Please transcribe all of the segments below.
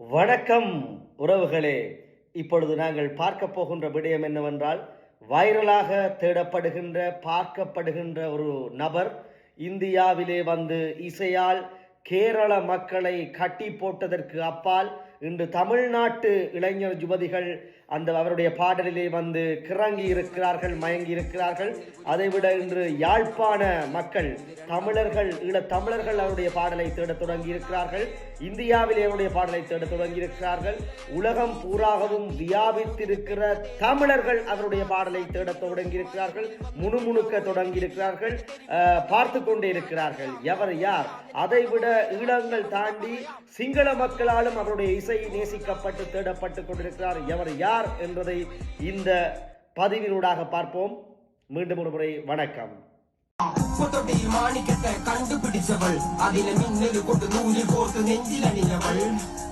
வணக்கம் உறவுகளே. இப்பொழுது நாங்கள் பார்க்க போகின்ற விடயம் என்னவென்றால் வைரலாக தேடப்படுகின்ற பார்க்கப்படுகின்ற ஒரு நபர் இந்தியாவிலே வந்து இசையால் கேரள மக்களை கட்டி போட்டதற்கு அப்பால் இன்று தமிழ்நாட்டு இளைஞர் யுவதிகள் அந்த அவருடைய பாடலிலே வந்து கிறங்கி இருக்கிறார்கள் மயங்கி இருக்கிறார்கள். அதைவிட இன்று யாழ்ப்பாண மக்கள் தமிழர்கள் ஈழ தமிழர்கள் அவருடைய பாடலை தேடத் தொடங்கி இருக்கிறார்கள். இந்தியாவில் அவருடைய பாடலை தேடத் தொடங்கி இருக்கிறார்கள். உலகம் பூராகவும் வியாபித்திருக்கிற தமிழர்கள் அவருடைய பாடலை தேடத் தொடங்கி இருக்கிறார்கள். முணுமுணுக்க தொடங்கி இருக்கிறார்கள். பார்த்து கொண்டே இருக்கிறார்கள். எவர் யார்? அதைவிட ஈழங்கள் தாண்டி சிங்கள மக்களாலும் அவருடைய இசை நேசிக்கப்பட்டு தேடப்பட்டு கொண்டிருக்கிறார். எவர் யார்? என்பதை இந்த பதிவினூடாக பார்ப்போம் மீண்டும் ஒரு முறை வணக்கம் ഉപ്പത്തൊട്ടിയിൽ മാണിക്കത്തെ കണ്ടുപിടിച്ചവൾ അതിനെ മിന്നല് കൊണ്ട് നൂലിൽ കോർത്ത് നെഞ്ചിലണിഞ്ഞവൾ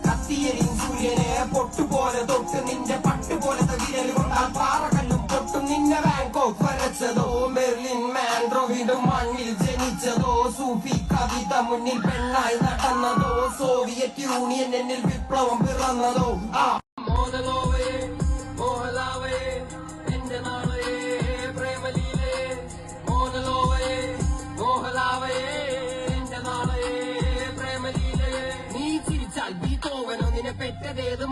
കത്തിയരിൻ സൂര്യനെ പൊട്ടുപോലെ തൊട്ട് നിന്റെ പട്ടുപോലത്തെ വിരൽ കൊണ്ടാൽ പാറകല്ലും പൊട്ടും നിന്നെ ബാങ്കോക്ക് വരച്ചതോ മെർലിൻ മാൻഡ്രോ വീണ്ടും മണ്ണിൽ ജനിച്ചതോ സൂഫി കവിത മുന്നിൽ പെണ്ണായി നടന്നതോ സോവിയറ്റ് യൂണിയൻ എന്നിൽ വിപ്ലവം പിറന്നതോ ആ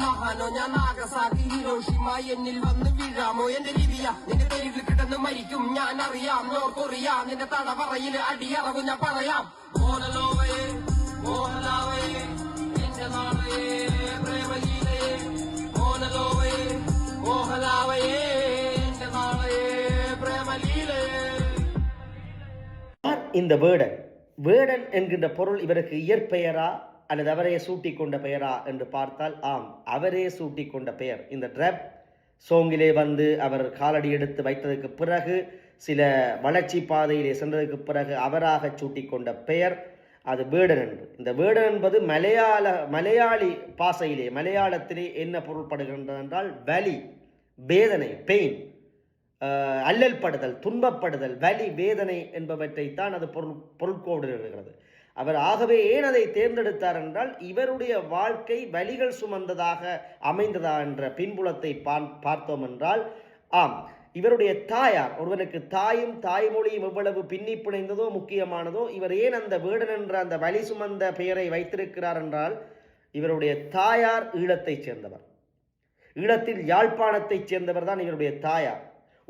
മഹാനോ ഞാൻ നാഗസാക്കി ഹിരോഷിമ എന്നിൽ വന്ന് വീഴാമോ എന്റെ ലിബിയ നിന്റെ തെരുവിൽ കിടന്ന് മരിക്കും ഞാൻ അറിയാം നോർക്കൊറിയാം നിന്റെ തടവറയിൽ അടിയറവ് ഞാൻ പറയാം മോഹലോവേ മോഹലാവേ എന്റെ നാളെ പ്രേമലീലേ മോഹലോവേ മോഹലാവേ എന്റെ നാളെ പ്രേമലീലേ யார் இந்த வேடன் வேடன் என்கின்ற பொருள் இவருக்கு இயற்பெயரா அல்லது அவரே சூட்டிக் கொண்ட பெயரா என்று பார்த்தால் ஆம் அவரே சூட்டிக் கொண்ட பெயர். இந்த ட்ரப் சோங்கிலே வந்து அவர் காலடி எடுத்து வைத்ததற்கு பிறகு சில வளர்ச்சி பாதையிலே சென்றதற்கு பிறகு அவராக சூட்டிக்கொண்ட பெயர் அது வேடன் என்று. இந்த வேடன் என்பது மலையாள மலையாளி பாசையிலே மலையாளத்திலே என்ன பொருள்படுகின்றது என்றால் வலி வேதனை பெயின் அஹ், அல்லல்படுதல் துன்பப்படுதல் வலி வேதனை என்பவற்றைத்தான் அது பொருள் பொருட்கோடுகிறது அவர் ஆகவே ஏன் அதை தேர்ந்தெடுத்தார் என்றால் இவருடைய வாழ்க்கை வலிகள் சுமந்ததாக அமைந்ததா என்ற பின்புலத்தை பார்த்தோம் என்றால் ஆம் இவருடைய தாயார் ஒருவனுக்கு தாயும் தாய்மொழியும் எவ்வளவு பின்னி பிணைந்ததோ முக்கியமானதோ இவர் ஏன் அந்த வேடன் என்ற அந்த வலி சுமந்த பெயரை வைத்திருக்கிறார் என்றால் இவருடைய தாயார் ஈழத்தைச் சேர்ந்தவர். ஈழத்தில் யாழ்ப்பாணத்தைச் சேர்ந்தவர் தான் இவருடைய தாயார்.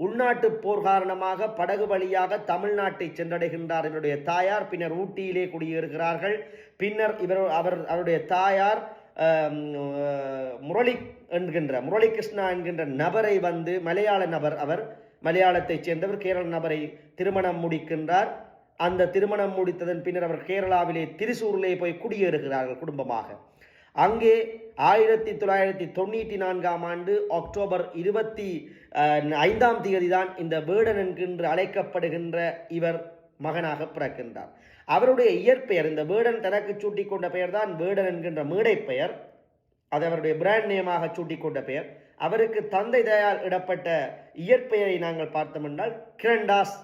உள்நாட்டு போர் காரணமாக படகு வழியாக தமிழ்நாட்டை சென்றடைகின்றார் இவருடைய தாயார். பின்னர் ஊட்டியிலே குடியேறுகிறார்கள். பின்னர் இவர் அவர் அவருடைய தாயார் முரளி என்கின்ற முரளி கிருஷ்ணா என்கின்ற நபரை வந்து மலையாள நபர் அவர் மலையாளத்தைச் சேர்ந்தவர். கேரள நபரை திருமணம் முடிக்கின்றார். அந்த திருமணம் முடித்ததன் பின்னர் அவர் கேரளாவிலே திரிசூரிலே போய் குடியேறுகிறார்கள் குடும்பமாக. அங்கே ஆயிரத்தி தொள்ளாயிரத்தி தொண்ணூற்றி நான்காம் ஆண்டு அக்டோபர் இருபத்தி ஐந்தாம் தேதி தான் இந்த வேடன் என்கின்ற அழைக்கப்படுகின்ற இவர் மகனாக பிறக்கின்றார். அவருடைய இயற்பெயர் இந்த வேடன் தனக்கு சூட்டிக் கொண்ட பெயர் தான் வேடன் என்கின்ற மேடை பெயர் அது அவருடைய பிராண்ட் நேமாக சூட்டிக் கொண்ட பெயர். அவருக்கு தந்தை தயால் இடப்பட்ட இயற்பெயரை நாங்கள் பார்த்தோம் என்றால் கிரண்டாஸ்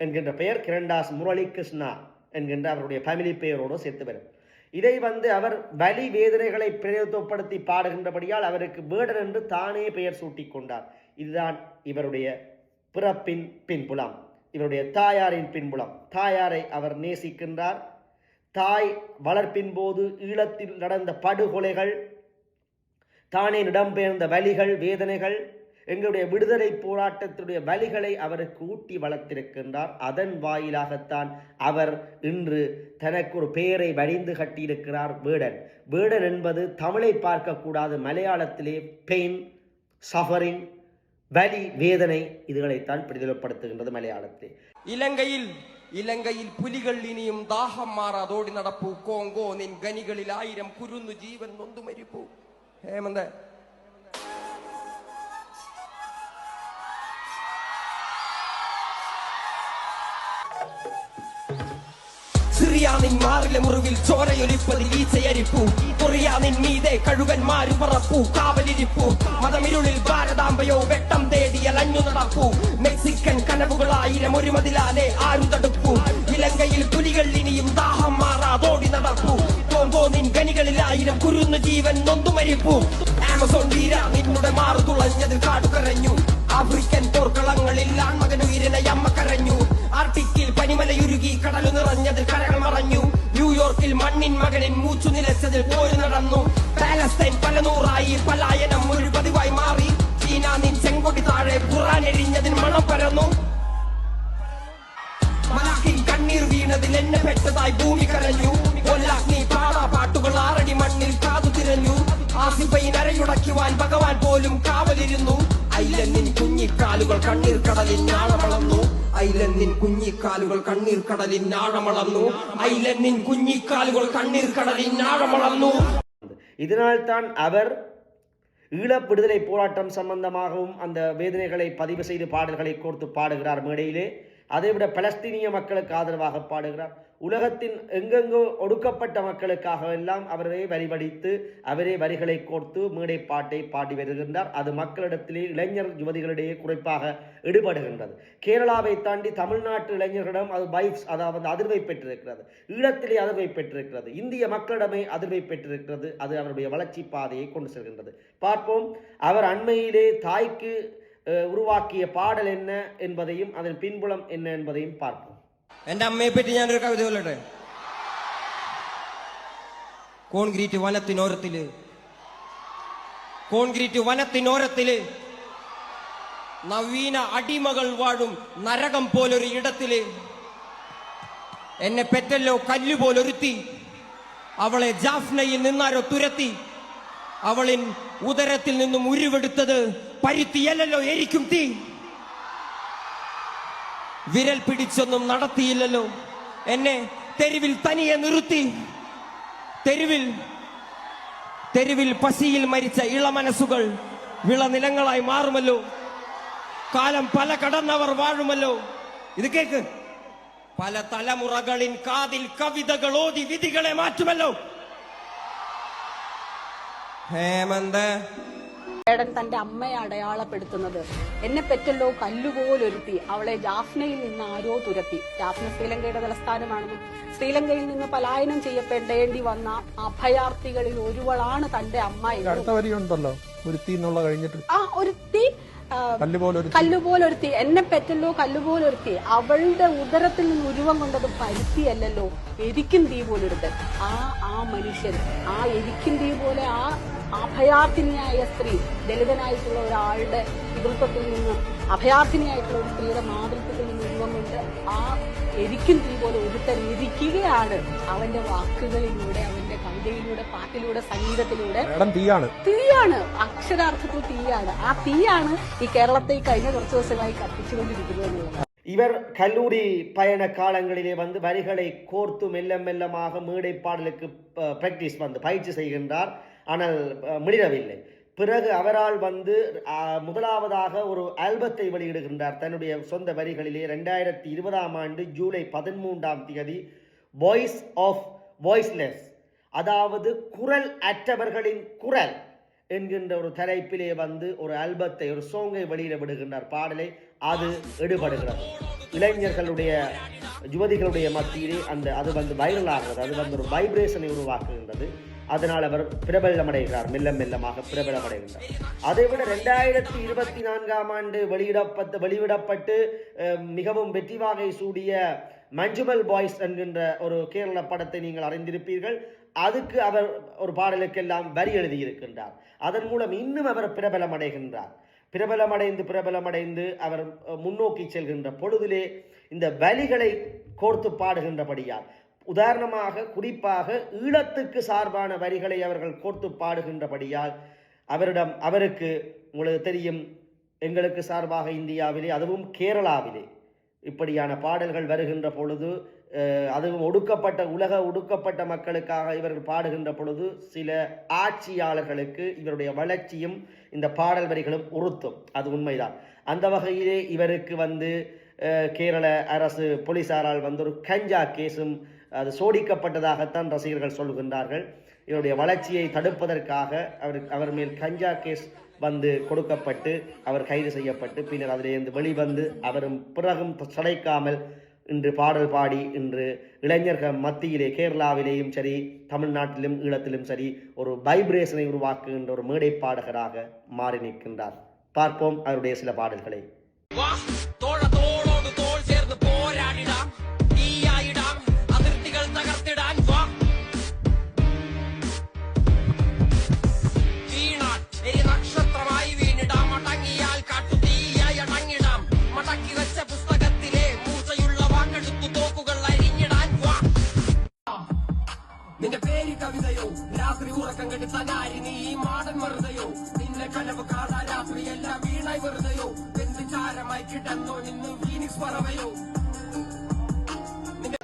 என்கின்ற பெயர் கிரண்டாஸ் முரளி கிருஷ்ணா என்கின்ற அவருடைய ஃபேமிலி பெயரோடு சேர்த்து வரும். இதை வந்து அவர் வலி வேதனைகளை பிரயோகப்படுத்தி பாடுகின்றபடியால் அவருக்கு வேடன் என்று தானே பெயர் சூட்டிக் கொண்டார் இதுதான் இவருடைய பிறப்பின் பின்புலம். இவருடைய தாயாரின் பின்புலம். தாயாரை அவர் நேசிக்கின்றார். தாய் வளர்ப்பின் போது ஈழத்தில் நடந்த படுகொலைகள் தானே இடம்பெயர்ந்த வலிகள் வேதனைகள் எங்களுடைய விடுதலை போராட்டத்தினுடைய வலிகளை அவருக்கு ஊட்டி வளர்த்திருக்கின்றார் அதன் வாயிலாகத்தான் அவர் இன்று தனக்கு ஒரு பெயரை வடிந்து கட்டியிருக்கிறார் வேடன் வேடன் என்பது தமிழை பார்க்கக்கூடாது மலையாளத்திலே பெயின் சஃபரிங் வலி வேதனை இதுகளைத்தான் பிரதிபலிப்படுத்துகின்றது மலையாளத்திலே ഇലങ്കയിൽ ഇലങ്കയിൽ പുലികൾ ഇനിയും ദാഹം മാറാതോടി നടപ്പൂ കോങ്കോ നിൻ ഗനികളിൽ ആയിരം കുരുന്നു ജീവൻ നൊന്തു മരിപ്പൂ ഹേമന്ത സിറിയാനിൻ മാറിലെ മുറിവിൽ ചോരയൊലിപ്പതിൽ ഈച്ചയരിപ്പൂ. കൊറിയാനിൻ മീതെ കഴുകന്മാരു പറപ്പൂ. കാവലിരിപ്പൂ. മതമിരുളിൽ ഭാരതാംബയോ വെട്ടം തേടി അലഞ്ഞു നടപ്പൂ. മെക്സിക്കൻ കനവുകളായിരം ഒരു മതിലാലെ ആരും തടുപ്പൂ. ഇലങ്കയിൽ പുലികൾ ഇനിയും ദാഹം മാറാതോടി നടപ്പൂ. കോങ്കോ കുരുന്ന് ജീവൻ നൊന്തു മരിപ്പൂ. ആമസോൺ വീര നിന്നുടെ മാറു തുളഞ്ഞതിൽ കാടുകരഞ്ഞു. ആഫ്രിക്കൻ പോർക്കളങ്ങളിൽ ആൺമകനുയരനെ അമ്മ കരഞ്ഞു. ആർട്ടിക്കിൽ പനിമലയുരുകി കടലു നിറഞ്ഞതിൽ കരകൾ മറഞ്ഞു. ന്യൂയോർക്കിൽ മണ്ണിൻ മകനിൻ മൂച്ചു നിലച്ചതിൽ പോരു നടന്നു. പാലസ്തൈൻ പല നൂറായി പലായനം ഒരു പതിവായി മാറി. ചീന നിൻ ചെങ്കൊടി താഴെ ഖുറാൻ എരിഞ്ഞതിൽ മണം പരന്നു. മലാക്കിൽ കണ്ണീർ വീണതിൽ എന്നെ പെട്ടതായി ഭൂമി കരഞ്ഞു. കൊല്ലാഗ്നി പാടാ പാട്ടുകൾ ആറടി മണ്ണിൽ കാതു തിരഞ്ഞു. ആസിഫൈൻ അരയുടയ്ക്കുവാൻ ഭഗവാൻ പോലും കാവലിരുന്നു. ഐലന്നിൻ കുഞ്ഞിക്കാലുകൾ കണ്ണീർ കടലിൽ നാളമളന്നു. ഐലന്നിൻ കുഞ്ഞിക്കാലുകൾ കണ്ണീർ കടലിൽ നാളമളന്നു ഐലന്നിൻ കുഞ്ഞിക്കാലുകൾ കണ്ണീർ കടലിൽ നാളമളന്നു இதனால் தான் அவர் ஈழப் விடுதலை போராட்டம் சம்பந்தமாகவும் அந்த வேதனைகளை பதிவு செய்து பாடல்களை கோர்த்து பாடுகிறார் மேடையிலே அதைவிட பலஸ்தீனிய மக்களுக்கு ஆதரவாக பாடுகிறார். உலகத்தின் எங்கெங்கோ ஒடுக்கப்பட்ட மக்களுக்காக எல்லாம் அவரே வரிவடித்து அவரே வரிகளை கோர்த்து மேடை பாட்டை பாடி வருகின்றார். அது மக்களிடத்திலே இளைஞர் யுவதிகளிடையே குறிப்பாக ஈடுபடுகின்றது கேரளாவை தாண்டி தமிழ்நாட்டு இளைஞர்களிடம் அது பைப்ஸ் அதாவது அதிர்வை பெற்றிருக்கிறது. ஈழத்திலே அதிர்வை பெற்றிருக்கிறது. இந்திய மக்களிடமே அதிர்வை பெற்றிருக்கிறது. அது அவருடைய வளர்ச்சி பாதையை கொண்டு செல்கின்றது. பார்ப்போம். அவர் அண்மையிலே தாய்க்கு உருவாக்கிய பாடல் என்ன என்பதையும் அதன் பின்புலம் என்ன என்பதையும் பார்ப்போம் എന്റെ അമ്മയെ പറ്റി ഞാനൊരു കവിത കൊല്ലട്ടെ കോൺക്രീറ്റ് വനത്തിനോരത്തില് കോൺക്രീറ്റ് വനത്തിനോരത്തില് നവീന അടിമകൾ വാഴും നരകം പോലൊരു ഇടത്തില് എന്നെ പെറ്റല്ലോ കല്ലുപോലൊരുത്തി അവളെ ജാഫ്നയിൽ നിന്നാരോ തുരത്തി അവളിൻ ഉദരത്തിൽ നിന്നും ഉരുവെടുത്തത് പരുത്തിയല്ലോ എരിക്കും തീ. വിരൽ പിടിച്ചൊന്നും നടത്തിയില്ലല്ലോ. എന്നെ തെരുവിൽ തനിയെ നിർത്തി. തെരുവിൽ തെരുവിൽ പശിയിൽ മരിച്ച ഇളമനസ്സുകൾ വിളനിലങ്ങളായി മാറുമല്ലോ. കാലം പല കടന്നവർ വാഴുമല്ലോ. ഇത് കേക്ക്. പല തലമുറകളിൻ കാതിൽ കവിതകൾ ഓതി വിധികളെ മാറ്റുമല്ലോ. ഹേമന്ത്. ഏടൻ തന്റെ അമ്മയെ അടയാളപ്പെടുത്തുന്നത്. എന്നെ പെറ്റല്ലോ കല്ലുപോലൊരുത്തി. അവളെ ജാഫ്നയിൽ നിന്ന് ആരോ തുരത്തി. ജാഫ്ന ശ്രീലങ്കയുടെ തലസ്ഥാനമാണെന്നും ശ്രീലങ്കയിൽ നിന്ന് പലായനം ചെയ്യപ്പെടേണ്ടി വന്ന അഭയാർത്ഥികളിൽ ഒരുവളാണ് തന്റെ അമ്മ അടുത്ത വരിയുണ്ടല്ലോ ഒരുത്തി എന്നുള്ള കഴിഞ്ഞിട്ട്. ആ ഒരുത്തി ഒരു കല്ലുപോലൊരുത്തി. എന്നെ പെറ്റല്ലോ കല്ലുപോലൊരുത്തി. അവളുടെ ഉദരത്തിൽ നിന്ന് ഉരുവം കൊണ്ടത് പരുത്തിയല്ലോ എരിക്കും തീ പോലൊരുത്തൻ. ആ ആ മനുഷ്യൻ ആ എരിക്കും തീ പോലെ ആ അഭയാർത്ഥിനിയായ സ്ത്രീ ദലിതനായിട്ടുള്ള ഒരാളുടെ പിതൃത്വത്തിൽ നിന്ന് അഭയാർത്ഥിനിയായിട്ടുള്ള ഒരു സ്ത്രീയുടെ മാതൃത്വത്തിൽ നിന്ന് ഉരുവം കൊണ്ട് ആ എരിക്കും തീ പോലെ ഒരുത്തൻ ഇരിക്കുകയാണ്. അവന്റെ വാക്കുകളിലൂടെ അവന്റെ കവിതയിലൂടെ പാട്ടിലൂടെ സംഗീതത്തിലൂടെ മേഡം തീയാണ് തീയാണ് അക്ഷരാർത്ഥത്തിൽ തീയാണ് ആ തീയാണ് ഈ കേരളത്തെ ഈ കഴിഞ്ഞ കുറച്ച് ദിവസമായി കത്തിച്ചുകൊണ്ടിരിക്കുന്നത് എന്നുള്ളത് இவர் கல்லூரி பயண காலங்களிலே வந்து வரிகளை கோர்த்து மெல்ல மெல்லமாக மேடை பாடலுக்கு பிராக்டிஸ் வந்து பயிற்சி செய்கின்றார் ஆனால் அஹ், முடியவில்லை பிறகு அவரால் வந்து அஹ், முதலாவதாக ஒரு ஆல்பத்தை வெளியிடுகின்றார் தன்னுடைய சொந்த வரிகளிலே ரெண்டாயிரத்தி இருபதாம் ஆண்டு ஜூலை பதிமூன்றாம் தேதி வாய்ஸ் ஆஃப் வாய்ஸ்லெஸ் அதாவது குரல் அற்றவர்களின் குரல் என்கின்ற ஒரு தலைப்பிலே வந்து ஒரு ஆல்பத்தை ஒரு சோங்கை வெளியிட விடுகின்றார். பாடலை அது எடுபடுகிறது. இளைஞர்களுடைய யுவதிகளுடைய மத்தியிலே அந்த அது வந்து வைரல் ஆகிறது. அது வந்து ஒரு வைப்ரேஷனை உருவாக்குகின்றது. அதனால் அவர் பிரபலமடைகிறார். மெல்ல மெல்லமாக பிரபலமடைகின்றார். அதைவிட ரெண்டாயிரத்தி இருபத்தி நான்காம் ஆண்டு வெளியிடப்பட்டு வெளியிடப்பட்டு மிகவும் வெற்றி வாகை சூடிய மஞ்சுமல் பாய்ஸ் என்கின்ற ஒரு கேரள படத்தை நீங்கள் அறிந்திருப்பீர்கள். அதுக்கு அவர் ஒரு பாடலுக்கெல்லாம் வரி எழுதியிருக்கின்றார். அதன் மூலம் இன்னும் அவர் பிரபலமடைகின்றார். பிரபலமடைந்து பிரபலமடைந்து அவர் முன்னோக்கி செல்கின்ற பொழுதிலே இந்த வலிகளை கோர்த்து பாடுகின்றபடியால் உதாரணமாக குறிப்பாக ஈழத்துக்கு சார்பான வரிகளை அவர்கள் கோர்த்து பாடுகின்றபடியால் அவரிடம் அவருக்கு உங்களுக்கு தெரியும் எங்களுக்கு சார்பாக இந்தியாவிலே அதுவும் கேரளாவிலே இப்படியான பாடல்கள் வருகின்ற பொழுது அதுவும் ஒடுக்கப்பட்ட உலக ஒடுக்கப்பட்ட மக்களுக்காக இவர்கள் பாடுகின்ற பொழுது சில ஆட்சியாளர்களுக்கு இவருடைய வளர்ச்சியும் இந்த பாடல் வரிகளும் உறுத்தும். அது உண்மைதான். அந்த வகையிலே இவருக்கு வந்து கேரள அரசு போலீசாரால் வந்து ஒரு கஞ்சா கேஸும் அது சோடிக்கப்பட்டதாகத்தான் ரசிகர்கள் சொல்கின்றார்கள் இவருடைய வளர்ச்சியை தடுப்பதற்காக அவர் அவர் மேல் கஞ்சா கேஸ் வந்து கொடுக்கப்பட்டு அவர் கைது செய்யப்பட்டு பின்னர் அதிலிருந்து வெளிவந்து அவரும் பிறகும் சளைக்காமல் இன்று பாடல் பாடி இன்று இளைஞர்கள் மத்தியிலே கேரளாவிலேயும் சரி தமிழ்நாட்டிலும் ஈழத்திலும் சரி ஒரு வைப்ரேஷனை உருவாக்குகின்ற ஒரு மேடை பாடகராக மாறி நிற்கின்றார். பார்ப்போம் அவருடைய சில பாடல்களை. നിന്റെ പേര് കവിതയോ? രാത്രി ഉറക്കം കെട്ടി തനാരി നീ ഈ മാടൻ വെറുതെയോ? നിന്നെ കനവ് കാണാ രാത്രി എല്ലാം വീണായി വെറുതെയോ? എന്ത് ചാരമായി കിടന്നോ നിന്ന് ഫീനിക്സ് പറവയോ?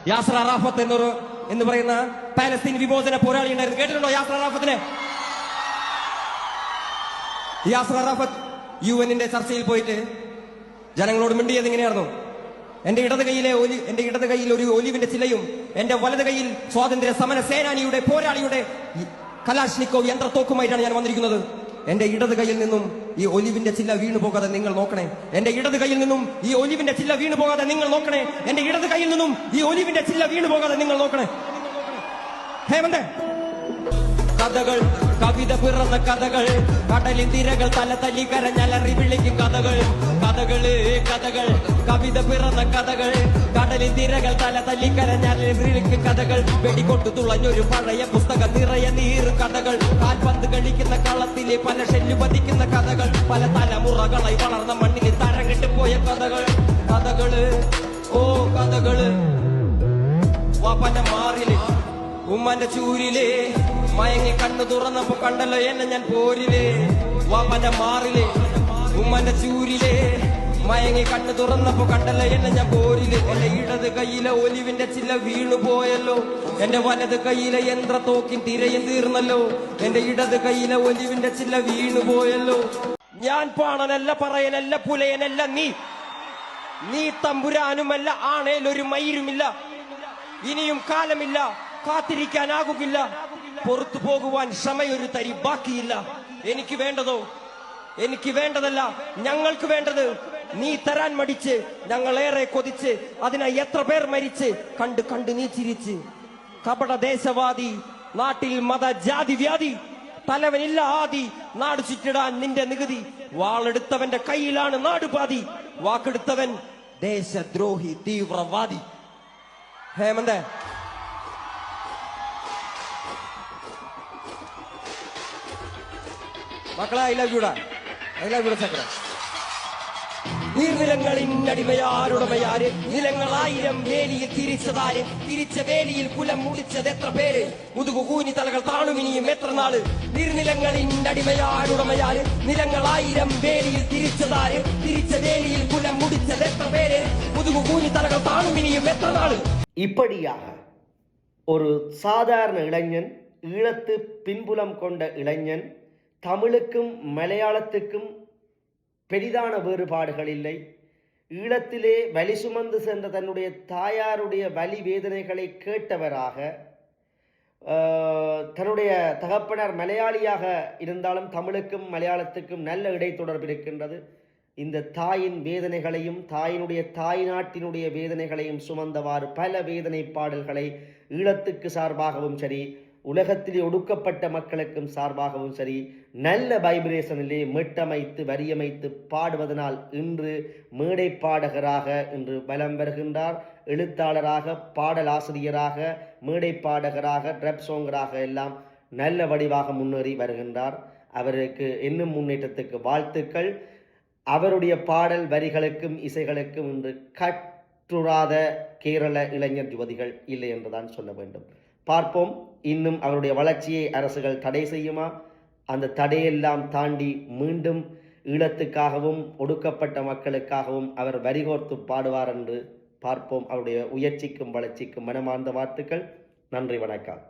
യാസർ അറാഫത്ത് എന്നൊരു എന്ന് പറയുന്ന പാലസ്തീൻ വിമോചന പോരാളി ഉണ്ടായിരുന്നു. കേട്ടിട്ടുണ്ടോ യാസർ അറാഫത്തിനെ? യാസർ അറാഫത്ത് യു എന്നിന്റെ ചർച്ചയിൽ പോയിട്ട് ജനങ്ങളോട് മിണ്ടിയത് എങ്ങനെയായിരുന്നു എന്റെ ഇടത് കൈയിലെ ഒലി എന്റെ ഇടത് കൈയിൽ ഒരു ഒലിവിന്റെ ചിലയും എന്റെ വലത് കൈയിൽ സ്വാതന്ത്ര്യ സമര സേനാനിയുടെ പോരാളിയുടെ കലാഷ്നിക്കോ യന്ത്രത്തോക്കുമായിട്ടാണ് ഞാൻ വന്നിരിക്കുന്നത്. എന്റെ ഇടത് കൈയിൽ നിന്നും ഈ ഒലിവിന്റെ ചില്ല വീണു പോകാതെ നിങ്ങൾ നോക്കണേ. എന്റെ ഇടത് കൈയിൽ നിന്നും ഈ ഒലിവിന്റെ ചില്ല വീണു പോകാതെ നിങ്ങൾ നോക്കണേ. എന്റെ ഇടത് കൈയിൽ നിന്നും ഈ ഒലിവിന്റെ ചില്ല വീണു പോകാതെ നിങ്ങൾ നോക്കണേ. ഹേമന്തേ! കഥകൾ കവിത പിറന്ന കഥകൾ കടലിൻ തിരകൾ തല തല്ലി കരഞ്ഞലറി വിളിക്കും കഥകൾ. കഥകൾ കഥകൾ. കവിത പിറന്ന കഥകൾ. കടലിൻ തിരകൾ തല തല്ലി കരഞ്ഞലറി വിളിക്കും കഥകൾ. വെടിക്കൊണ്ട് തുളഞ്ഞൊരു പഴയ പുസ്തക നിറയ നീറ് കഥകൾ. കാൽപന്ത് കളിക്കുന്ന കളത്തിലെ പല ഷെല്ലു പതിക്കുന്ന കഥകൾ. പല തലമുറകളായി വളർന്ന മണ്ണിൽ തരങ്ങിട്ട് പോയ കഥകൾ. കഥകൾ ഓ കഥകൾ. വാപ്പന്റെ മാറിൽ ഉമ്മന്റെ ചൂരിലേ. മയങ്ങി കണ്ണു തുറന്നപ്പോ കണ്ടല്ലോ എന്നെ ഞാൻ പോരിലേ. വാപ്പന്റെ മാറിൽ ഉമ്മന്റെ ചൂരിൽ. മയങ്ങി കണ്ണു തുറന്നപ്പോ കണ്ടല്ല എന്നെ ഞാൻ പോരിൽ എന്റെ ഇടത് കയ്യിലെ ഒലിവിന്റെ ചില്ല വീണു പോയല്ലോ. എന്റെ വലത് കയ്യിലെ യന്ത്രത്തോക്കിൻ തിരയും തീർന്നല്ലോ. എന്റെ ഇടത് കയ്യിലെ ഒലിവിന്റെ ചില്ല വീണു പോയല്ലോ. ഞാൻ പാണനല്ല പറയനല്ല പുലയനല്ല നീ. നീ തമ്പുരാനുമല്ല ആണേലൊരു മയിരുമില്ല. ഇനിയും കാലമില്ല കാത്തിരിക്കാനാകുകില്ല. പുറത്തു പോകുവാൻ ക്ഷമയൊരു തരി ബാക്കിയില്ല. എനിക്ക് വേണ്ടതോ? എനിക്ക് വേണ്ടതല്ല ഞങ്ങൾക്ക് വേണ്ടത് നീ തരാൻ മടിച്ച് ഞങ്ങളേറെ കൊതിച്ച് അതിനായി എത്ര പേർ മരിച്ച് കണ്ട് കണ്ട് നീ ചിരിച്ച്. കപട ദേശവാദി നാട്ടിൽ മത ജാതി വ്യാധി തലവനില്ല ആദി നാട് ചുറ്റിടാൻ നിന്റെ നികുതി. വാളെടുത്തവന്റെ കയ്യിലാണ് നാടുപാതി വാക്കെടുത്തവൻ ദേശദ്രോഹി തീവ്രവാദി. ഹേമന്ത. മക്കളെ ഐ ലവ് യുടാ ഐ ലവ് യുട ചക്ര നീർനിലങ്ങളിൽ അടിമയാരുടമയാര് നിലങ്ങളായിരം വേലിയിൽ തിരിച്ചതാര് തിരിച്ച വേലിയിൽ കുലം മുടിച്ചത് എത്ര പേര് മുതുകു കൂനി തലകൾ താണുമിനിയും എത്ര നാള് നീർനിലങ്ങളിൽ അടിമയാരുടമയാര് നിലങ്ങളായിരം വേലിയിൽ തിരിച്ചതാര് തിരിച്ച വേലിയിൽ കുലം മുടിച്ചത് എത്ര പേര് മുതുകു കൂനി തലകൾ താണുമിനിയും എത്ര നാള് இப்படியாக ஒரு சாதாரண இளைஞன் ஈழத்து பின்புலம் கொண்ட இளைஞன் தமிழுக்கும் மலையாளத்துக்கும் பெரிதான வேறுபாடுகள் இல்லை ஈழத்திலே வலி சுமந்து சென்ற தன்னுடைய தாயாருடைய வலி வேதனைகளை கேட்டவராக தன்னுடைய தகப்பனர் மலையாளியாக இருந்தாலும் தமிழுக்கும் மலையாளத்துக்கும் நல்ல இடைத்தொடர்பு இருக்கின்றது. இந்த தாயின் வேதனைகளையும் தாயினுடைய தாய் நாட்டினுடைய வேதனைகளையும் சுமந்தவாறு பல வேதனை பாடல்களை ஈழத்துக்கு சார்பாகவும் சரி உலகத்திலே ஒடுக்கப்பட்ட மக்களுக்கும் சார்பாகவும் சரி நல்ல வைப்ரேஷனிலே மீட்டமைத்து வரியமைத்து பாடுவதனால் இன்று மேடை பாடகராக இன்று பலம் வருகின்றார். எழுத்தாளராக பாடலாசிரியராக மேடை பாடகராக ட்ரப் சோங்கராக எல்லாம் நல்ல வடிவாக முன்னேறி வருகின்றார். அவருக்கு இன்னும் முன்னேற்றத்துக்கு வாழ்த்துக்கள். அவருடைய பாடல் வரிகளுக்கும் இசைகளுக்கும் இன்று கற்றுறாத கேரள இளைஞர் யுவதிகள் இல்லை என்றுதான் சொல்ல வேண்டும். பார்ப்போம். இன்னும் அவருடைய வளர்ச்சியை அரசுகள் தடை செய்யுமா? அந்த தடையெல்லாம் தாண்டி மீண்டும் ஈழத்துக்காகவும் ஒடுக்கப்பட்ட மக்களுக்காகவும் அவர் வரிகோர்த்து பாடுவார் என்று பார்ப்போம். அவருடைய உயர்ச்சிக்கும் வளர்ச்சிக்கும் மனமார்ந்த வாழ்த்துக்கள். நன்றி வணக்கம்.